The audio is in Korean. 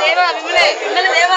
대박, 민문해, 민문해 대박.